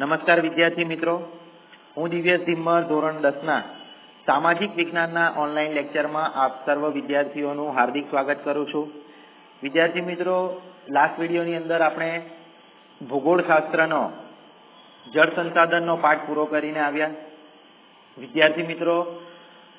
નમસ્કાર વિદ્યાર્થી મિત્રો. હું દિવ્યેશ ધીમ્મર ધોરણ દસના સામાજિક વિજ્ઞાનના ઓનલાઈન લેક્ચરમાં આપ સર્વ વિદ્યાર્થીઓનું હાર્દિક સ્વાગત કરું છું. વિદ્યાર્થી મિત્રો લાસ્ટ વિડીયોની અંદર આપણે ભૂગોળશાસ્ત્રનો, જળ સંસાધનનો પાઠ પૂરો કરીને આવ્યા. વિદ્યાર્થી મિત્રો,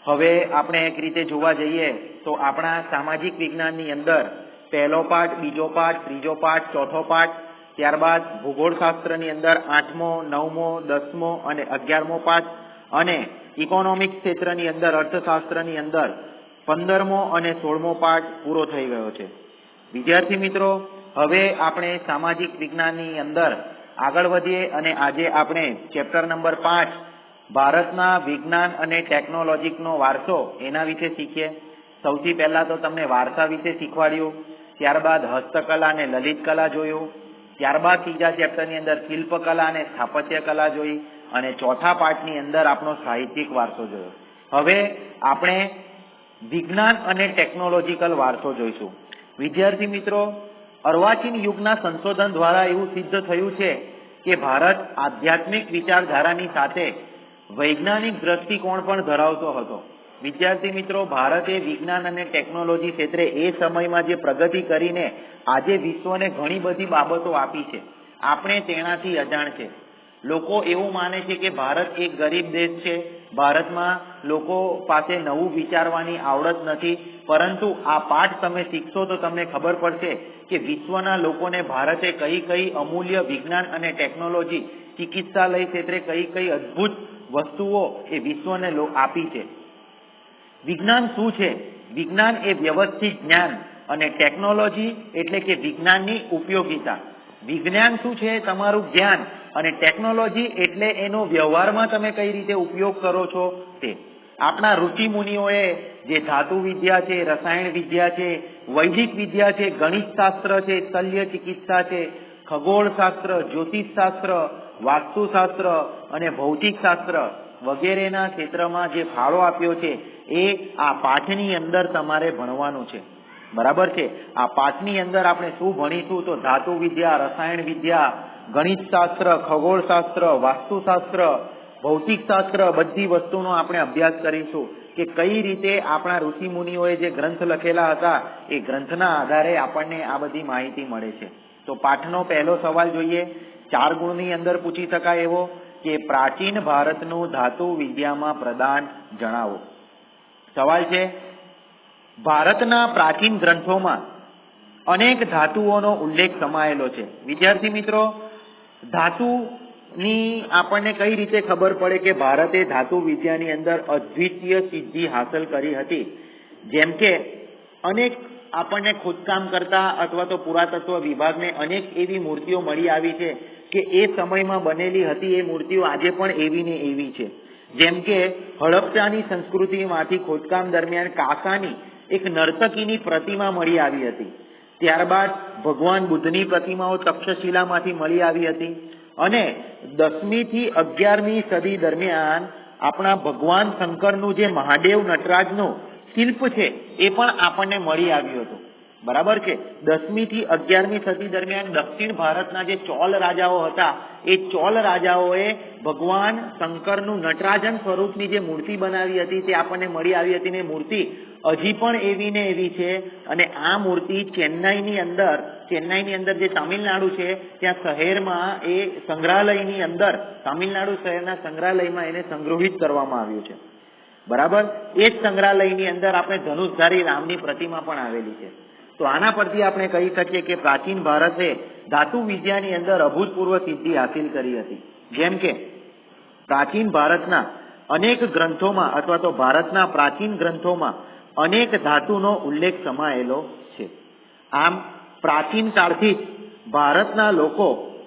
હવે આપણે એક રીતે જોવા જઈએ તો આપણા સામાજિક વિજ્ઞાનની અંદર પહેલો પાઠ, બીજો પાઠ, ત્રીજો પાઠ, ચોથો પાઠ ત્યારબાદ ભૂગોળશાસ્ત્રની અંદર આઠમો, નવમો, દસમો અને અગિયારમો પાઠ અને ઇકોનોમિક ક્ષેત્રની અંદર અર્થશાસ્ત્રની અંદર પંદરમો અને સોળમો પાઠ પૂરો થઈ ગયો છે. વિદ્યાર્થી મિત્રો, હવે આપણે સામાજિક વિજ્ઞાનની અંદર આગળ વધીએ અને આજે આપણે ચેપ્ટર નંબર પાંચ, ભારતના વિજ્ઞાન અને ટેકનોલોજીનો વારસો એના વિશે શીખીએ. સૌથી પહેલા તો તમને વારસા વિશે શીખવાડ્યું, ત્યારબાદ હસ્તકલા અને લલિત કલા જોયું ત્યારબાદ ત્રીજા ચેપ્ટરની અંદર શિલ્પકલા અને સ્થાપત્ય કલા જોઈ અને ચોથા પાઠની અંદર આપણો સાહિત્યિક વારસો જોયો. હવે આપણે વિજ્ઞાન અને ટેકનોલોજીકલ વારસો જોઈશું. વિદ્યાર્થી મિત્રો, અર્વાચીન યુગના સંશોધન દ્વારા એવું સિદ્ધ થયું છે કે ભારત આધ્યાત્મિક વિચારધારાની સાથે વૈજ્ઞાનિક દ્રષ્ટિકોણ પણ ધરાવતો હતો. વિદ્યાર્થી મિત્રો, ભારતે વિજ્ઞાન અને ટેકનોલોજી ક્ષેત્રે એ સમયમાં જે પ્રગતિ કરીને આજે વિશ્વને ઘણી બધી બાબતો આપી છે. આપણે તેનાથી અજાણ છે. લોકો એવું માને છે કે ભારત એક ગરીબ દેશ છે. ભારતમાં લોકો પાસે નવું વિચારવાની આવડત નથી. પરંતુ આ પાઠ તમે શીખશો તો તમને ખબર પડશે કે વિશ્વના લોકોને ભારતે કઈ કઈ અમૂલ્ય વિજ્ઞાન અને ટેકનોલોજી, ચિકિત્સાલય ક્ષેત્રે કઈ કઈ અદ્ભુત વસ્તુઓ એ વિશ્વને આપી છે. વિજ્ઞાન શું છે? વિજ્ઞાન એ વ્યવસ્થિત જ્ઞાન અને ટેકનોલોજી એટલે કે વિજ્ઞાનની ઉપયોગિતા. વિજ્ઞાન શું છે? તમારું જ્ઞાન અને ટેકનોલોજી એટલે એનો વ્યવહારમાં તમે કઈ રીતે ઉપયોગ કરો છો તે. આપણા ઋષિ મુનિઓએ જે ધાતુ વિદ્યા છે, રસાયણ વિદ્યા છે, વૈદિક વિદ્યા છે ગણિત શાસ્ત્ર છે, શલ્ય ચિકિત્સા છે, ખગોળશાસ્ત્ર, જ્યોતિષશાસ્ત્ર, વાસ્તુશાસ્ત્ર અને ભૌતિક શાસ્ત્ર વગેરેના ક્ષેત્રમાં જે ફાળો આપ્યો છે, એ આ પાઠની અંદર તમારે ભણવાનું છે. બરાબર છે? આ પાઠની અંદર આપણે શું ભણીશું? તો ધાતુ વિદ્યા, રસાયણ વિદ્યા ગણિત શાસ્ત્ર ખગોળશાસ્ત્ર, વાસ્તુશાસ્ત્ર ભૌતિક શાસ્ત્ર બધી વસ્તુનો આપણે અભ્યાસ કરીશું કે કઈ રીતે આપણા ઋષિ મુનિઓએ જે ગ્રંથ લખેલા હતા, એ ગ્રંથના આધારે આપણને આ બધી માહિતી મળે છે. તો પાઠનો પહેલો સવાલ જોઈએ. ચાર ગુણની અંદર પૂછી શકાય એવો? કે પ્રાચીન ભારતનું ધાતુ વિદ્યામાં પ્રદાન જણાવો. સવાલ છે, ભારતના પ્રાચીન ગ્રંથોમાં અનેક ધાતુઓનો ઉલ્લેખ સમાયેલો છે. વિદ્યાર્થી મિત્રો, ધાતુની આપણને કઈ રીતે ખબર પડે કે ભારતે ધાતુ વિદ્યાની અંદર અદ્વિતીય સિદ્ધિ હાંસલ કરી હતી? જેમ કે, અનેક આપણને ખોદકામ કરતા અથવા તો પુરાતત્વ વિભાગને અનેક એવી મૂર્તિઓ મળી આવી છે કે એ સમયમાં બનેલી હતી એ મૂર્તિઓ આજે પણ એવી ને એવી છે. જેમ કે હડપ્પાની સંસ્કૃતિમાંથી ખોદકામ દરમિયાન કાસાની એક નર્તકીની પ્રતિમા મળી આવી હતી. ત્યારબાદ ભગવાન બુદ્ધની પ્રતિમાઓ તક્ષશિલામાંથી મળી આવી હતી અને દસમી થી અગિયારમી સદી દરમિયાન આપણા ભગવાન શંકરનું જે મહાદેવ નટરાજનું શિલ્પ છે, એ પણ આપણને મળી આવ્યું હતું. બરાબર કે? દસમી થી અગિયારમી સદી દરમિયાન દક્ષિણ ભારતના જે ચોલ રાજાઓ હતા, એ ચોલ રાજાઓએ ભગવાન શંકરનું નટરાજન સ્વરૂપની જે મૂર્તિ બનાવી હતી, તે આપણને મળી આવી હતી ને મૂર્તિ હજી પણ એવી ને એવી છે અને આ મૂર્તિ ચેન્નાઈની અંદર ચેન્નાઈની અંદર જે તામિલનાડુ છે, ત્યાં શહેરમાં એ સંગ્રહાલયની અંદર, તામિલનાડુ શહેરના સંગ્રહાલયમાં એને સંગ્રહિત કરવામાં આવ્યું છે. બરાબર? એ જ સંગ્રહાલયની અંદર આપણે ધનુષધારી રામની પ્રતિમા પણ આવેલી છે. તો આના પરથી આપણે કહી શકીએ કે પ્રાચીન ભારતે ધાતુ વિદ્યાની અંદર અભૂતપૂર્વ સિદ્ધિ હાસિલ કરી હતી. જેમ કે, પ્રાચીન ભારતના અનેક ગ્રંથોમાં અથવા તો ભારતના પ્રાચીન ગ્રંથોમાં અનેક ધાતુનો ઉલ્લેખ સમાયેલો છે. આમ, પ્રાચીન કાળથી જ ભારતના લોકો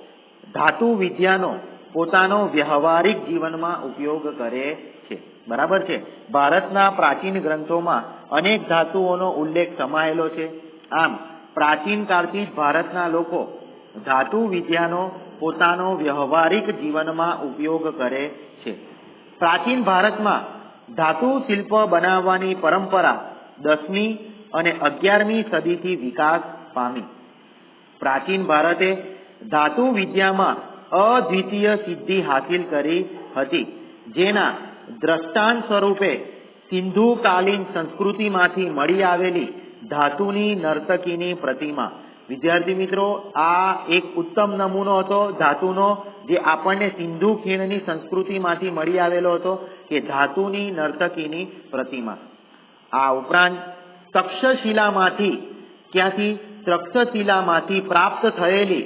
ધાતુ વિદ્યાનો પોતાનો વ્યવહારિક જીવનમાં ઉપયોગ કરે છે. બરાબર છે? ભારતના પ્રાચીન ગ્રંથોમાં અનેક ધાતુઓનો ઉલ્લેખ સમાયેલો છે. આમ, પ્રાચીન કાળથી જ ભારતના લોકો ધાતુ વિદ્યાનો પોતાનો વ્યવહારિક જીવનમાં ઉપયોગ કરે છે. પ્રાચીન ભારતમાં ધાતુ શિલ્પ બનાવવાની પરંપરા દસમી અને અગિયારમી સદીથી વિકાસ પામી. પ્રાચીન ભારતે ધાતુ વિદ્યામાં અદ્વિતીય સિદ્ધિ હાસિલ કરી હતી, જેના દ્રષ્ટાંત સ્વરૂપે સિંધુકાલીન સંસ્કૃતિમાંથી મળી આવેલી ધાતુની નર્તકીની પ્રતિમા. વિદ્યાર્થી મિત્રો, આ એક ઉત્તમ નમૂનો હતો ધાતુનો જે આપણને સિંધુ ખીણની સંસ્કૃતિમાંથી મળી આવેલો હતો કે ધાતુની નર્તકીની પ્રતિમા. આ ઉપરાંત તક્ષશિલામાંથી ક્યાંથી તક્ષશિલામાંથી પ્રાપ્ત થયેલી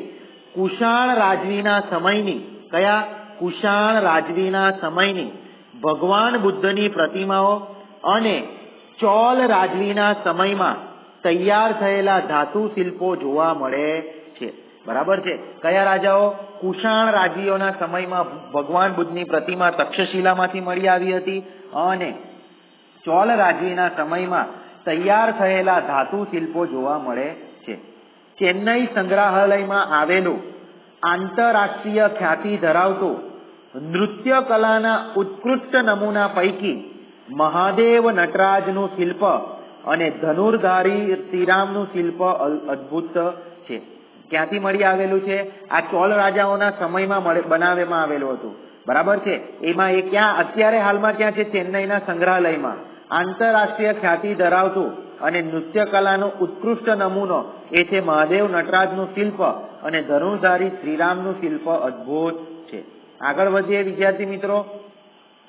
કુષાણ રાજવીના સમયની, કયા? કુષાણ રાજવીના સમયની ભગવાન બુદ્ધની પ્રતિમાઓ અને ચોલ રાજવીના સમયમાં તૈયાર થયેલા ધાતુ શિલ્પો જોવા મળે છે. બરાબર છે? કયા રાજાઓ? કુષાણ રાજવીઓના સમયમાં ભગવાન બુદ્ધની પ્રતિમા તક્ષશિલામાંથી મળી આવી હતી અને ચોલ રાજવીના સમયમાં તૈયાર થયેલા ધાતુ શિલ્પો જોવા મળે છે. ચેન્નઈ સંગ્રહાલયમાં આવેલું આંતરરાષ્ટ્રીય ખ્યાતિ ધરાવતું નૃત્ય કલાના ઉત્કૃષ્ટ નમૂના પૈકી મહાદેવ નટરાજનું શિલ્પ અને ધનુર્ધારી શ્રીરામનું શિલ્પ અદ્ભુત છે. ક્યાંથી મળી આવેલું છે? આ ચોલ રાજાઓના સમયમાં બનાવવામાં આવેલું હતું. બરાબર છે? એમાં એ ક્યાં, અત્યારે હાલમાં ક્યાં છે? ચેન્નઈના સંગ્રહાલયમાં. આંતરરાષ્ટ્રીય ખ્યાતિ ધરાવતું અને નૃત્ય કલાનો ઉત્કૃષ્ટ નમૂનો એ છે મહાદેવ નટરાજનું શિલ્પ અને ધનુર્ધારી શ્રીરામનું શિલ્પ અદ્ભુત છે. આગળ વધીએ વિદ્યાર્થી મિત્રો.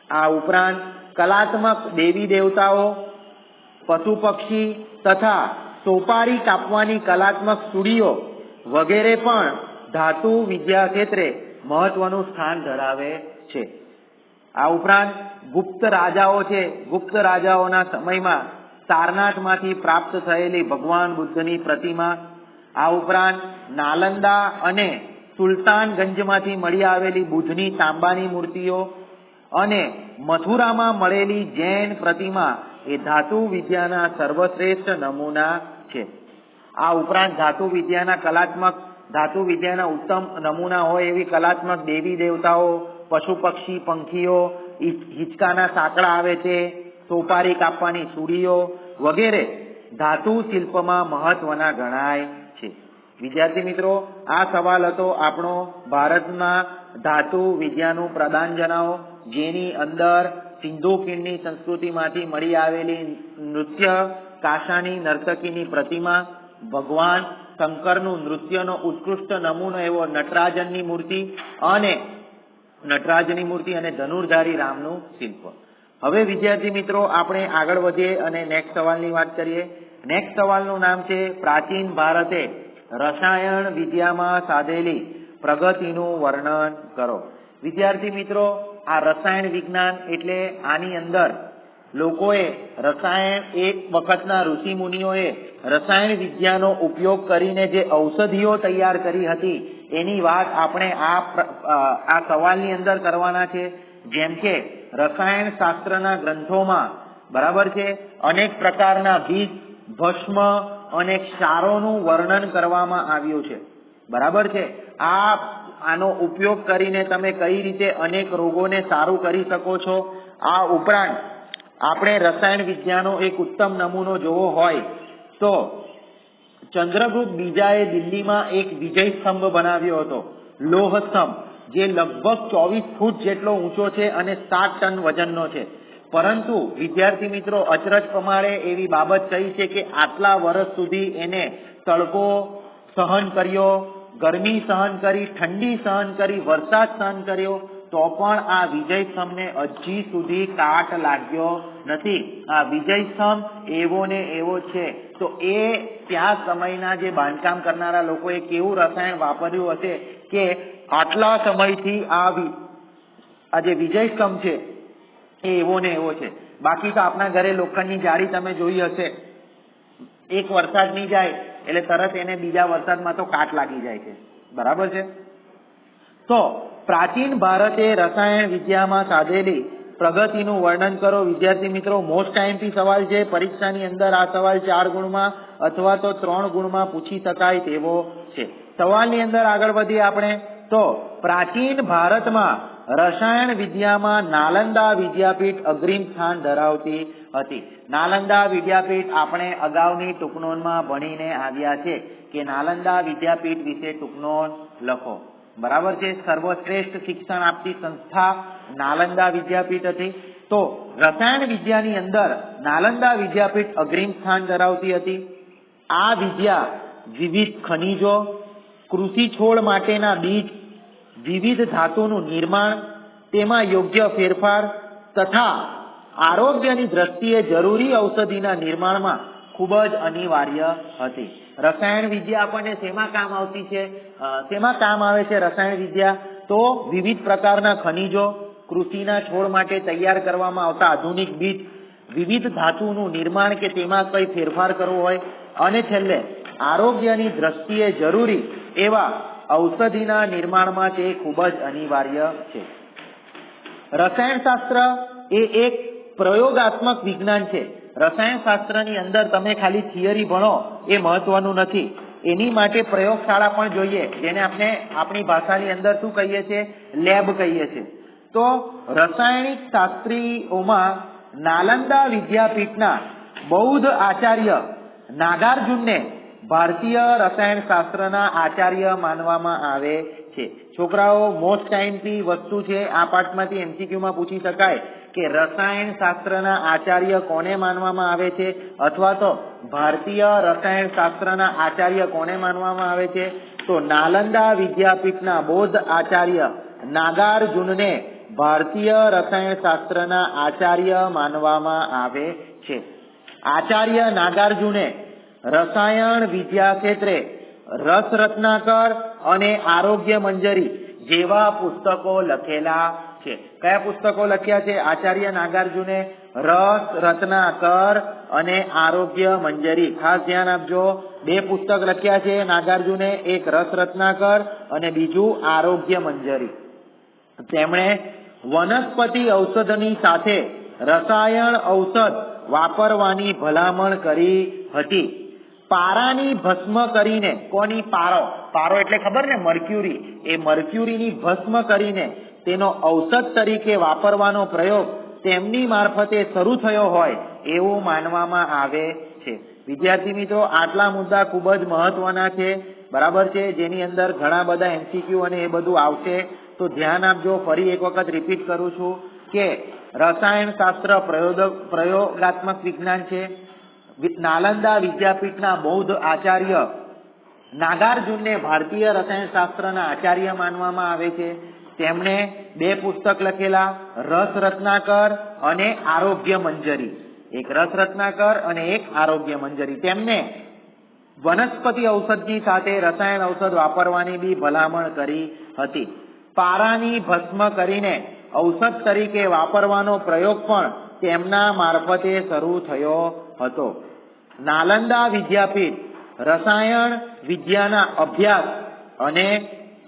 આ ઉપરાંત કલાત્મક દેવી દેવતાઓ, પશુ પક્ષી તથા સોપારી કાપવાની કલાત્મક સુડીઓ વગેરે પણ ધાતુ વિદ્યા ક્ષેત્રે મહત્વનું સ્થાન ધરાવે છે. આ ઉપરાંત ગુપ્ત રાજાઓ છે. ગુપ્ત રાજાઓના સમયમાં સારનાથમાંથી પ્રાપ્ત થયેલી ભગવાન બુદ્ધની પ્રતિમા, આ ઉપરાંત નાલંદા અને સુલતાનગંજમાંથી મળી આવેલી બુદ્ધની તાંબાની મૂર્તિઓ અને મથુરામાં મળેલી જૈન પ્રતિમા એ ધાતુ વિદ્યાના સર્વશ્રેષ્ઠ નમૂના છે. આ ઉપરાંત ધાતુ વિદ્યાના કલાત્મક, ધાતુ વિદ્યાના ઉત્તમ નમૂના હોય એવી કલાત્મક દેવી દેવતાઓ, પશુ પક્ષી, પંખીઓ હિંચકાના સાંકળા આવે છે, સોપારી કાપવાની સુડીઓ વગેરે ધાતુ શિલ્પમાં મહત્વના ગણાય વિદ્યાર્થી મિત્રો, આ સવાલ હતો આપણો ભારતમાં ધાતુ વિદ્યાનું પ્રદાન જણાવો જેની અંદર સિંધુ ખીણની સંસ્કૃતિમાંથી મળી આવેલી નૃત્ય કાશાની નર્તકીની પ્રતિમા, ભગવાન શંકરનું નૃત્યનો ઉત્કૃષ્ટ નમૂનો એવો નટરાજનની મૂર્તિ અને નટરાજની મૂર્તિ અને ધનુર્ધારી રામનું શિલ્પ. હવે વિદ્યાર્થી મિત્રો, આપણે આગળ વધીએ અને નેક્સ્ટ સવાલની વાત કરીએ. નેક્સ્ટ સવાલનું નામ છે, પ્રાચીન ભારતે રસાયણ વિદ્યામાં સાધેલી પ્રગતિનું વર્ણન કરો. વિદ્યાર્થી મિત્રો, આ રસાયણ વિજ્ઞાન એટલે આની અંદર લોકોએ રસાયણ એક વખતના ઋષિ મુનિઓએ રસાયણ વિદ્યાનો ઉપયોગ કરીને જે ઔષધિઓ તૈયાર કરી હતી, એની વાત આપણે આ આ સવાલની અંદર કરવાના છે. જેમ કે રસાયણ શાસ્ત્રના ગ્રંથોમાં બરાબર છે, અનેક પ્રકારના બીજ, ભસ્મ અને ક્ષારોનું વર્ણન કરવામાં આવ્યું છે. બરાબર છે? આ, આનો ઉપયોગ કરીને તમે કઈ રીતે અનેક રોગોને સારું કરી શકો છો? આ ઉપરાંત, આપણે રસાયણ વિદ્યાનો એક ઉત્તમ નમૂનો જોવો હોય, તો ચંદ્રગુપ્ત બીજાએ દિલ્હીમાં એક વિજય સ્તંભ બનાવ્યો હતો. લોહ સ્તંભ, જે લગભગ ચોવીસ ફૂટ જેટલો ઊંચો છે અને સાત ટન વજનનો છે. પરંતુ વિદ્યાર્થી મિત્રો અચરજ પ્રમાણે એવી બાબત કહી છે કે આટલા વર્ષ સુધી એને તડકો સહન કર્યો, ગરમી સહન કરી, ઠંડી સહન કરી, વરસાદ સહન કર્યો, તો પણ આ વિજય સ્તંભને હજી સુધી કાટ લાગ્યો નથી. આ વિજય સ્તંભ એવો ને એવો છે. તો એ ત્યાં સમયના જે બાંધકામ કરનારા લોકોએ કેવું રસાયણ વાપર્યું હશે કે આટલા સમયથી આ આ જે વિજય સ્તંભ છે એ એવો ને એવો છે. બાકી તો આપણા ઘરે લોખંડની જાળી તમે જોઈ હશે. એક વરસાદ નહીં જાય, એટલે તરત એને બીજા વરસાદમાં તો કાટ લાગી જાય છે. બરાબર છે? તો પ્રાચીન ભારતે રસાયણ વિદ્યામાં સાધેલી પ્રગતિનું વર્ણન કરો. વિદ્યાર્થી મિત્રો મોસ્ટ ટાઈમથી સવાલ છે, પરીક્ષાની અંદર આ સવાલ ચાર ગુણમાં અથવા તો ત્રણ ગુણમાં પૂછી શકાય તેવો છે. સવાલની અંદર આગળ વધીએ આપણે. તો પ્રાચીન ભારતમાં રસાયણ વિદ્યામાં નાલંદા વિદ્યાપીઠ અગ્રીમ સ્થાન ધરાવતી હતી. નાલંદા વિદ્યાપીઠ આપણે અગાઉની ટૂંકનોનમાં ભણીને આવ્યા છે કે નાલંદા વિદ્યાપીઠ વિશે ટૂંકનોંધ લખો. બરાબર છે? સર્વશ્રેષ્ઠ શિક્ષણ આપતી સંસ્થા નાલંદા વિદ્યાપીઠ હતી. તો રસાયણ વિદ્યાની અંદર નાલંદા વિદ્યાપીઠ અગ્રીમ સ્થાન ધરાવતી હતી. આ વિદ્યા વિવિધ ખનિજો કૃષિ છોડ માટેના બીજ વિવિધ ધાતુનું નિર્માણ, તેમાં યોગ્ય ફેરફાર તથા આરોગ્યની દ્રષ્ટિએ જરૂરી ઔષધિના નિર્માણમાં ખૂબ જ અનિવાર્ય હતી. રસાયણ વિદ્યા આપણને શેમાં કામ આવતી છે? શેમાં કામ આવે છે રસાયણ વિદ્યા? તો વિવિધ પ્રકારના ખનિજો, કૃષિના છોડ માટે તૈયાર કરવામાં આવતા આધુનિક બીજ, વિવિધ ધાતુનું નિર્માણ કે તેમાં કઈ ફેરફાર કરવો હોય? અને છેલ્લે, આરોગ્યની દ્રષ્ટિએ જરૂરી એવા ઔષધિના નિર્માણમાં તે ખૂબ જ અનિવાર્ય છે. રસાયણશાસ્ત્ર એ એક પ્રયોગાત્મક વિજ્ઞાન છે. રસાયણશાસ્ત્રની અંદર તમે ખાલી થિયરી ભણો એ મહત્વનું નથી. એની માટે પ્રયોગશાળા પણ જોઈએ, જેને આપણે આપણી ભાષાની અંદર શું કહીએ છીએ? લેબ કહીએ છીએ. તો રસાયણિક શાસ્ત્રીઓમાં નાલંદા વિદ્યાપીઠના બૌદ્ધ આચાર્ય નાગાર્જુનને ભારતીય રસાયણ શાસ્ત્રના આચાર્ય માનવામાં આવે છે. છોકરાઓ મોસ્ટ ટાઈમથી વસ્તુ છે, આ પાઠમાંથી એમસીક્યુમાં પૂછી શકાય કે રસાયણ શાસ્ત્રના આચાર્ય કોને માનવામાં આવે છે? અથવા તો ભારતીય રસાયણ શાસ્ત્રના આચાર્ય કોને માનવામાં આવે છે? તો નાલંદા વિદ્યાપીઠના બૌદ્ધ આચાર્ય નાગાર્જુનને ભારતીય રસાયણ શાસ્ત્રના આચાર્ય માનવામાં આવે છે. આચાર્ય નાગાર્જુને રસાયણ વિદ્યા ક્ષેત્રે રસ રત્નાકર અને આરોગ્ય મંજરી જેવા પુસ્તકો લખેલા છે. કયા પુસ્તકો લખ્યા છે? આચાર્ય નાગાર્જુને રસ રત્નાકર અને આરોગ્ય મંજરી. ખાસ ધ્યાન આપજો. બે પુસ્તક લખ્યા છે નાગાર્જુને. એક રસ રત્નાકર અને બીજું આરોગ્ય મંજરી. તેમણે વનસ્પતિ ઔષધની સાથે રસાયણ ઔષધ વાપરવાની ભલામણ કરી હતી. પારાની ભસ્મ કરીને, કોની પારો? પારો એટલે ખબર ને? મર્ક્યુરી. એ મર્ક્યુરીની ભસ્મ કરીને તેનો ઔષધ તરીકે વાપરવાનો પ્રયોગ તેમની મારફતે શરૂ થયો હોય, એવું માનવામાં આવે છે. વિદ્યાર્થી મિત્રો, આટલા મુદ્દા ખૂબ જ મહત્વના છે. બરાબર છે? જેની અંદર ઘણા બધા એમસીક્યુ અને એ બધું આવશે. તો ધ્યાન આપજો, ફરી એક વખત રિપીટ કરું છું કે રસાયણ શાસ્ત્ર પ્રયોગ પ્રયોગાત્મક વિજ્ઞાન છે. નાલંદા વિદ્યાપીઠના બૌદ્ધ આચાર્ય નાગાર્જુનને ભારતીય રસાયણશાસ્ત્રના આચાર્ય માનવામાં આવે છે. તેમણે બે પુસ્તક લખેલા રસ રત્નાકર અને આરોગ્ય મંજરી. એક રસ રત્નાકર અને એક આરોગ્ય મંજરી. તેમને વનસ્પતિ ઔષધની સાથે રસાયણ ઔષધ વાપરવાની બી ભલામણ કરી હતી. પારાની ભસ્મ કરીને ઔષધ તરીકે વાપરવાનો પ્રયોગ પણ તેમના મારફતે શરૂ થયો હતો. નાલંદા વિદ્યાપીઠ, રસાયણ વિદ્યાના અભ્યાસ અને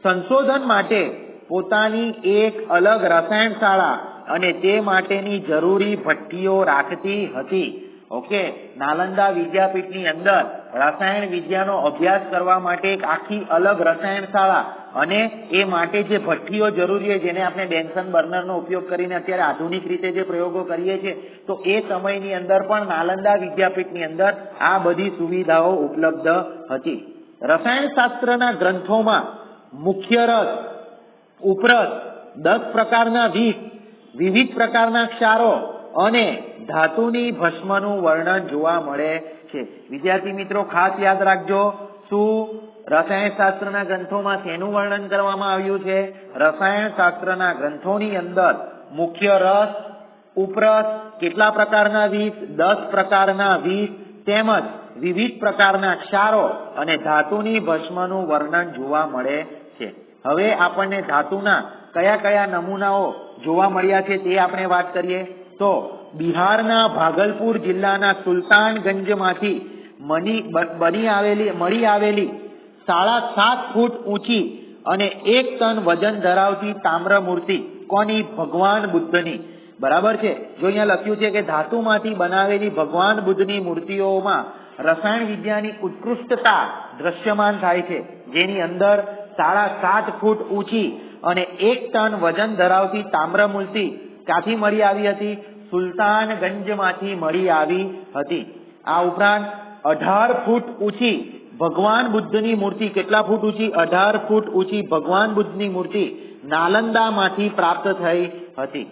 સંશોધન માટે પોતાની એક અલગ રસાયણ શાળા અને તે માટેની જરૂરી ભઠ્ઠીઓ રાખતી હતી. ઓકે, નાલંદા વિદ્યાપીઠની અંદર રસાયણ વિદ્યાનો અભ્યાસ કરવા માટે એક આખી અલગ રસાયણ શાળા અને એ માટે જે ભઠ્ઠીઓ જરૂરી હોય જેને આપણે બેન્સન બર્નરનો ઉપયોગ કરીને અત્યારે આધુનિક રીતે જે પ્રયોગો કરીએ છીએ, તો એ સમયની અંદર પણ નાલંદા વિદ્યાપીઠની અંદર આ બધી સુવિધાઓ ઉપલબ્ધ હતી. રસાયણશાસ્ત્રના ગ્રંથોમાં મુખ્ય રસ, ઉપરસ, દસ પ્રકારના વિષ, વિવિધ પ્રકારના ક્ષારો અને ધાતુની ભસ્મનું વર્ણન જોવા મળે છે. વિદ્યાર્થી મિત્રો, ખાસ યાદ રાખજો, શું રસાયણશાસ્ત્રના ગ્રંથોમાં શેનું વર્ણન કરવામાં આવ્યું છે? રસાયણશાસ્ત્રના ગ્રંથોની અંદર મુખ્ય રસ, ઉપરસ, કેટલા પ્રકારના વીસ દસ પ્રકારના વીસ તેમજ વિવિધ પ્રકારના ક્ષારો અને ધાતુની ભસ્મનું વર્ણન જોવા મળે છે. હવે આપણને ધાતુના કયા કયા નમૂનાઓ જોવા મળ્યા છે તે આપણે વાત કરીએ. તો બિહારના ભાગલપુર જિલ્લાના સુલતાનગંજમાંથી મની બની આવેલી, મળી આવેલી સાડા સાત ફૂટ ઊંચી અને એક ટન વજન ધરાવતી તામ્ર મૂર્તિ કોની? ભગવાન બુદ્ધની. બરાબર છે? જો અહીંયા લખ્યું છે કે ધાતુમાંથી બનાવેલી ભગવાન બુદ્ધની મૂર્તિઓમાં રસાયણ વિદ્યાની ઉત્કૃષ્ટતા દ્રશ્યમાન થાય છે. જેની અંદર સાડા સાત ફૂટ ઊંચી અને એક ટન વજન ધરાવતી તામ્ર મૂર્તિ ક્યાંથી મળી આવી હતી? સુલતાનગંજમાંથી મળી આવી હતી. આ ઉપરાંત અઢાર ફૂટ ઊંચી ભગવાન બુદ્ધની મૂર્તિ. કેટલા ફૂટ ઊંચી? અઢાર ફૂટ ઊંચી ભગવાન બુદ્ધની મૂર્તિ નાલંદામાંથી પ્રાપ્ત થઈ હતી.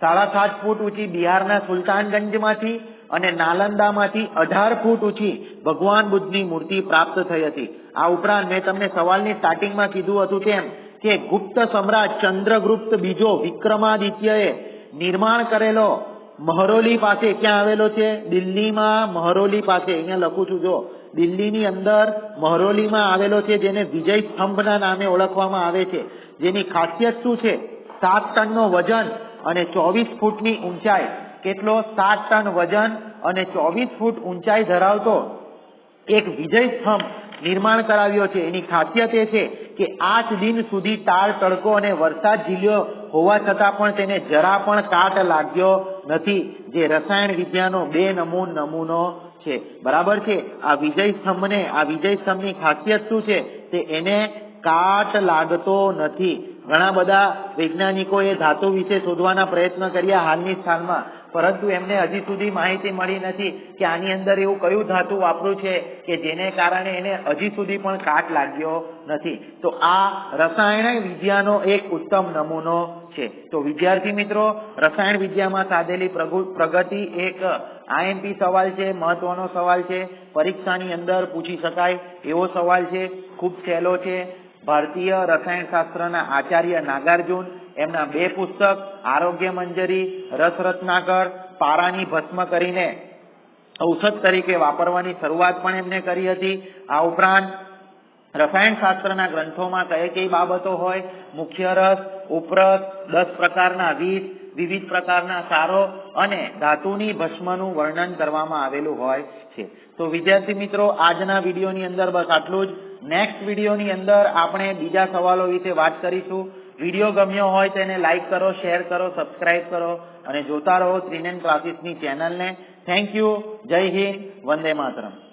સાડા સાત ફૂટ ઊંચી બિહારના સુલતાનગંજમાંથી અને નાલંદામાંથી અઢાર ફૂટ ઊંચી ભગવાન બુદ્ધની મૂર્તિ પ્રાપ્ત થઈ હતી. આ ઉપરાંત મેં તમને સવાલની સ્ટાર્ટિંગમાં કીધું હતું તેમ કે ગુપ્ત સમ્રાટ ચંદ્રગુપ્ત બીજો વિક્રમાદિત્યએ નિર્માણ કરેલો મહરોલી પાસે ક્યાં આવેલો છે? દિલ્હીમાં મહરોલી પાસે. અહીંયા લખું છું, જો. દિલ્હીની અંદર મહરોલીમાં આવેલો છે, જેને વિજય સ્તંભના નામે ઓળખવામાં આવે છે. જેની ખાસિયત શું છે? સાત ટનનો વજન અને ચોવીસ ફૂટની ઊંચાઈ. કેટલો? સાત ટન વજન અને ચોવીસ ફૂટ ઊંચાઈ ધરાવતો એક વિજય સ્તંભ નિર્માણ કરાવ્યો છે. એની ખાસિયત એ છે કે આજ દિન સુધી તાળ તડકો અને વરસાદ ઝીલ્યો હોવા છતાં પણ તેને જરા પણ કાટ લાગ્યો નથી, જે રસાયણ વિદ્યાનો બે નમૂન નમૂનો છે. બરાબર છે? આ વિજય સ્તંભને, આ વિજય સ્તંભની ખાસિયત શું છે? તે એને કાટ લાગતો નથી. ઘણા બધા વૈજ્ઞાનિકોએ ધાતુ વિશે શોધવાના પ્રયત્ન કર્યા હાલની સ્થાનમાં. પરંતુ એમને હજી સુધી માહિતી મળી નથી કે આની અંદર એવું કયું ધાતુ વાપર્યું છે કે જેને કારણે એને હજી સુધી પણ કાટ લાગ્યો નથી. તો આ રસાયણ વિદ્યાનો એક ઉત્તમ નમૂનો છે. તો વિદ્યાર્થી મિત્રો, રસાયણ વિદ્યામાં સાધેલી પ્રગતિ એક આઈએમપી સવાલ છે, મહત્વનો સવાલ છે. પરીક્ષાની અંદર પૂછી શકાય એવો સવાલ છે. ખૂબ સહેલો છે. ભારતીય રસાયણ શાસ્ત્રના આચાર્ય નાગાર્જુન એમના બે પુસ્તક, આરોગ્ય મંજરી રસ રત્નાકર પારાની ભસ્મ કરીને ઔષધ તરીકે વાપરવાની શરૂઆત પણ એમને કરી હતી. આ ઉપરાંત રસાયણ શાસ્ત્રના ગ્રંથોમાં કઈ કઈ બાબતો હોય? મુખ્ય રસ, ઉપરસ, દસ પ્રકારના વિષ વિવિધ પ્રકારના સારો અને ધાતુની ભસ્મનું વર્ણન કરવામાં આવેલું હોય છે. તો વિદ્યાર્થી મિત્રો, આજના વિડીયોની અંદર બસ આટલું જ. નેક્સ્ટ વિડીયોની અંદર આપણે બીજા સવાલો વિશે વાત કરીશું. વીડિયો ગમ્યો હોય તેને લાઇક કરો, શેર કરો, સબસ્ક્રાઇબ કરો અને જોતા રહો ત્રિનેન ક્લાસીસની ચેનલને. થેન્ક યુ જય હિન્દ. વંદે માતરમ.